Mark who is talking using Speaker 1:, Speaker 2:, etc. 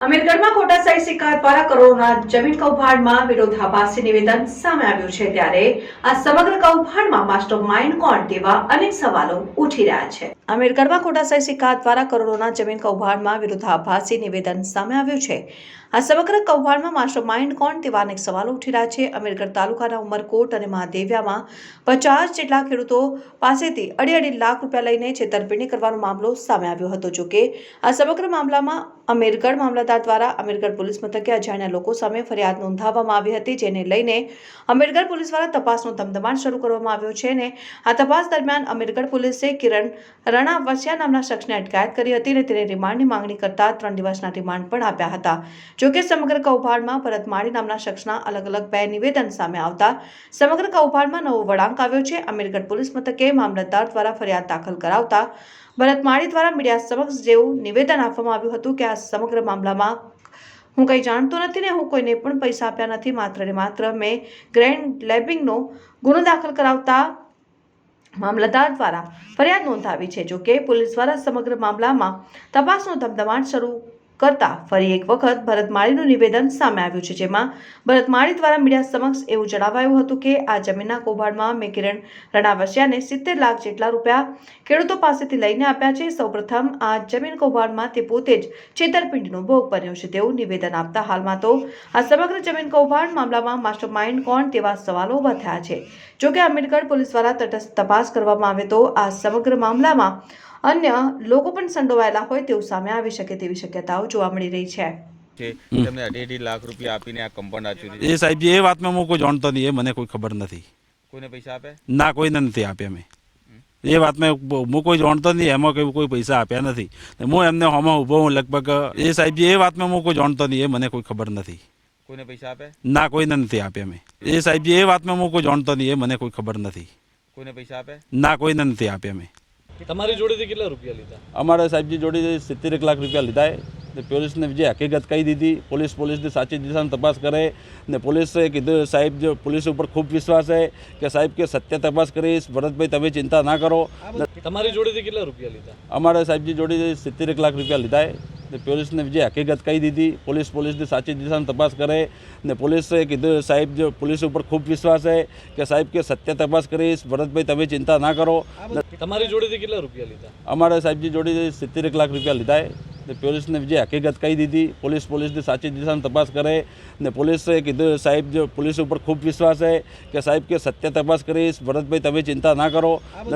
Speaker 1: અમીરગઢમાં ખોટા સહી શિકાર દ્વારા કરોડોના જમીન કૌભાંડમાં વિરોધાભાસી નિવેદન સામે આવ્યું છે ત્યારે આ સમગ્ર કૌભાંડમાં માસ્ટર માઇન્ડ કોણ તેવા અનેક સવાલો ઉઠી રહ્યા છે. અમીરગઢમાં ખોટા સહી શિકાર દ્વારા કરોડોના જમીન કૌભાંડમાં વિરોધાભાસી નિવેદન સામે આવ્યું છે. આ સમગ્ર કૌભાંડમાં માસ્ટર માઇન્ડ કોણ તેવા અનેક સવાલો ઉઠી રહ્યા છે. અમીરગઢ તાલુકાના ઉમરકોટ અને મહાદેવ્યામાં પચાસ જેટલા ખેડૂતો પાસેથી અઢી અઢી લાખ રૂપિયા લઈને છેતરપિંડી કરવાનો મામલો સામે આવ્યો હતો. જોકે આ સમગ્ર મામલામાં અમીરગઢ મામલતદાર દ્વારા અમીરગઢ પોલીસ મથકે અજાણ્યા લોકો સામે ફરિયાદ નોંધાવવામાં આવી હતી, જેને લઈને અમીરગઢ પોલીસ દ્વારા તપાસનો ધમધમાટ શરૂ કરવામાં આવ્યો છે અને આ તપાસ દરમિયાન અમીરગઢ પોલીસે કિરણ રણાવસિયા નામના શખ્સને અટકાયત કરી હતી અને તેને રિમાન્ડની માંગણી કરતા ત્રણ દિવસના રિમાન્ડ પણ આપ્યા હતા. જોકે સમગ્ર કૌભાંડમાં ભરત માળી નામના શખ્સના અલગ અલગ બે નિવેદન સામે આવતા સમગ્ર કૌભાંડમાં નવો વળાંક આવ્યો છે. અમીરગઢ પોલીસ મથકે મામલતદાર દ્વારા ફરિયાદ દાખલ કરાવતા ભરત માળી દ્વારા મીડિયા સમક્ષ જેવું નિવેદન આપવામાં આવ્યું હતું કે આ સમગ્ર મામલામાં હું કંઈ જાણતો નથી ને હું કોઈને પણ પૈસા આપ્યા નથી, માત્ર ને માત્ર મેં ગ્રેન્ડ લેબિંગનો ગુનો દાખલ કરાવતા મામલતદાર દ્વારા ફરિયાદ નોંધાવી છે. જો કે પોલીસ દ્વારા સમગ્ર મામલામાં તપાસનો ધમધમાટ શરૂ કરતા ફરી એક વખત ભરતમાળીનું નિવેદન સામે આવ્યું છે, જેમાં ભરતમાળી દ્વારા મીડિયા સમક્ષ એવું જણાવાયું હતું કે આ જમીનના કૌભાંડમાં મેં કિરણ રણાવસિયાને સિત્તેર લાખ જેટલા રૂપિયા ખેડૂતો પાસેથી લઈને આપ્યા છે. સૌપ્રથમ આ જમીન કૌભાંડમાં તે પોતે જ છેતરપિંડીનો ભોગ બન્યો છે તેવું નિવેદન આપતા હાલમાં તો આ સમગ્ર જમીન કૌભાંડ મામલામાં માસ્ટર માઇન્ડ કોણ તેવા સવાલો ઊભા થયા છે જોકે આંબેડકર પોલીસ દ્વારા તટસ્થ તપાસ કરવામાં આવે તો આ સમગ્ર મામલામાં અન્ય લોકો પણ સંડોવાયેલા હોય તેવું સામે આવી શકે તેવી શક્યતાઓ જોવા મળી રહી છે.
Speaker 2: તમને અઢી અઢી લાખ રૂપિયા આપીને આ કંપન આપ્યું
Speaker 3: એ સાહેબજી એ વાતમાં હું કોઈ જાણતો નહીં એ મને કોઈ ખબર નથી.
Speaker 2: કોઈને પૈસા આપે?
Speaker 3: ના કોઈને નથી આપ્યા મેં એ વાતમાં હું કોઈ જાણતો નહીં એમાં કોઈ કોઈ પૈસા આપ્યા નથી. હું એમને હોમાં ઊભો હું લગભગ એ સાહેબજી એ વાતમાં હું કોઈ જાણતો નહીં એ મને કોઈ ખબર નથી.
Speaker 2: કોઈને પૈસા આપે?
Speaker 3: ના કોઈને નથી આપ્યા મેં એ સાહેબજી એ વાતમાં હું કોઈ જાણતો નહીં એ મને કોઈ ખબર નથી.
Speaker 2: કોઈને પૈસા આપે?
Speaker 3: ના કોઈને નથી આપ્યા મેં
Speaker 4: તમારી જોડેથી કેટલા રૂપિયા લીધા?
Speaker 3: અમારે સાહેબજી જોડે સિત્તેર લાખ રૂપિયા લીધા ને પોલીસને જે હકીકત કહી દીધી પોલીસ પોલીસની સાચી દિશાની તપાસ કરે. ને પોલીસે કીધું સાહેબ જો પોલીસ ઉપર ખૂબ વિશ્વાસ છે કે સાહેબ કે સત્ય તપાસ કરીશ. ભરતભાઈ તમે ચિંતા ના કરો.
Speaker 4: તમારી જોડેથી કેટલા રૂપિયા લીધા?
Speaker 3: અમારે સાહેબજી જોડે સિત્તેર લાખ રૂપિયા લીધા ને પોલીસને જે હકીકત કહી દીધી પોલીસ પોલીસની સાચી દિશામાં તપાસ કરે ને પોલીસે કીધું સાહેબ જો પોલીસ ઉપર ખૂબ વિશ્વાસ છે કે સાહેબ કે સત્ય તપાસ કરીશ ભરતભાઈ તમે ચિંતા ના કરો.
Speaker 4: તમારી જોડેથી કેટલા રૂપિયા લીધા?
Speaker 3: અમારે સાહેબજી જોડે સિત્તેર એક લાખ રૂપિયા લીધા ને પોલીસને જે હકીકત કહી દીધી પોલીસ પોલીસની સાચી દિશામાં તપાસ કરે ને પોલીસે કીધું સાહેબ જો પોલીસ ઉપર ખૂબ વિશ્વાસ છે કે સાહેબ કે સત્ય તપાસ કરીશ ભરતભાઈ તમે ચિંતા ના કરો.